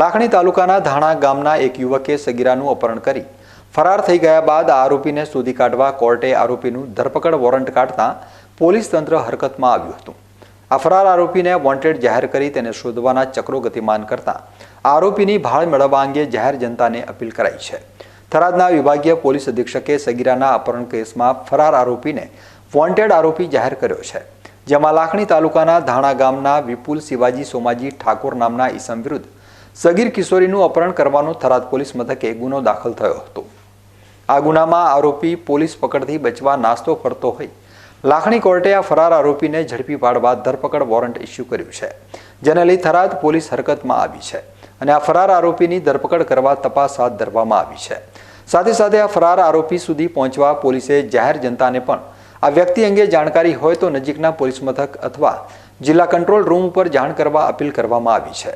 લાખણી તાલુકાના ધાણા ગામના એક યુવકે સગીરાનું અપહરણ કરી. ફરાર થઈ ગયા બાદ આરોપીને શોધી કાઢવા કોર્ટે આરોપીનું ધરપકડ વોરંટ કાઢતા પોલીસ તંત્ર હરકતમાં આવ્યું હતું. આ ફરાર આરોપીને વોન્ટેડ જાહેર કરી તેને શોધવાના ચક્રો ગતિમાન કરતા આરોપીની ભાળ મેળવવા અંગે જાહેર જનતાને અપીલ કરાઈ છે. થરાદના વિભાગીય પોલીસ અધિક્ષકે સગીરાના અપહરણ કેસમાં ફરાર આરોપીને વોન્ટેડ આરોપી જાહેર કર્યો છે. જેમાં લાખણી તાલુકાના ધાણા ગામના વિપુલ શિવાજી સોમાજી ઠાકોર નામના ઈસમ વિરુદ્ધ સગીર કિશોરીનું અપહરણ કરવાનો થરાદ પોલીસ મથકે ગુનો દાખલ થયો હતો. આ ગુનામાં આરોપી પોલીસ પકડથી બચવા નાસ્તો ફરતો હોય. લાખણી કોર્ટે આ ફરાર આરોપીને ઝડપી પાડવા ધરપકડ વોરંટ ઇસ્યુ કર્યું છે, જેને લઈ થરાદ પોલીસ હરકતમાં આવી છે અને આ ફરાર આરોપીની ધરપકડ કરવા તપાસ હાથ ધરવામાં આવી છે. સાથે સાથે આ ફરાર આરોપી સુધી પહોંચવા પોલીસે જાહેર જનતાને પણ આ વ્યક્તિ અંગે જાણકારી હોય તો નજીકના પોલીસ મથક અથવા જિલ્લા કંટ્રોલ રૂમ ઉપર જાણ કરવા અપીલ કરવામાં આવી છે.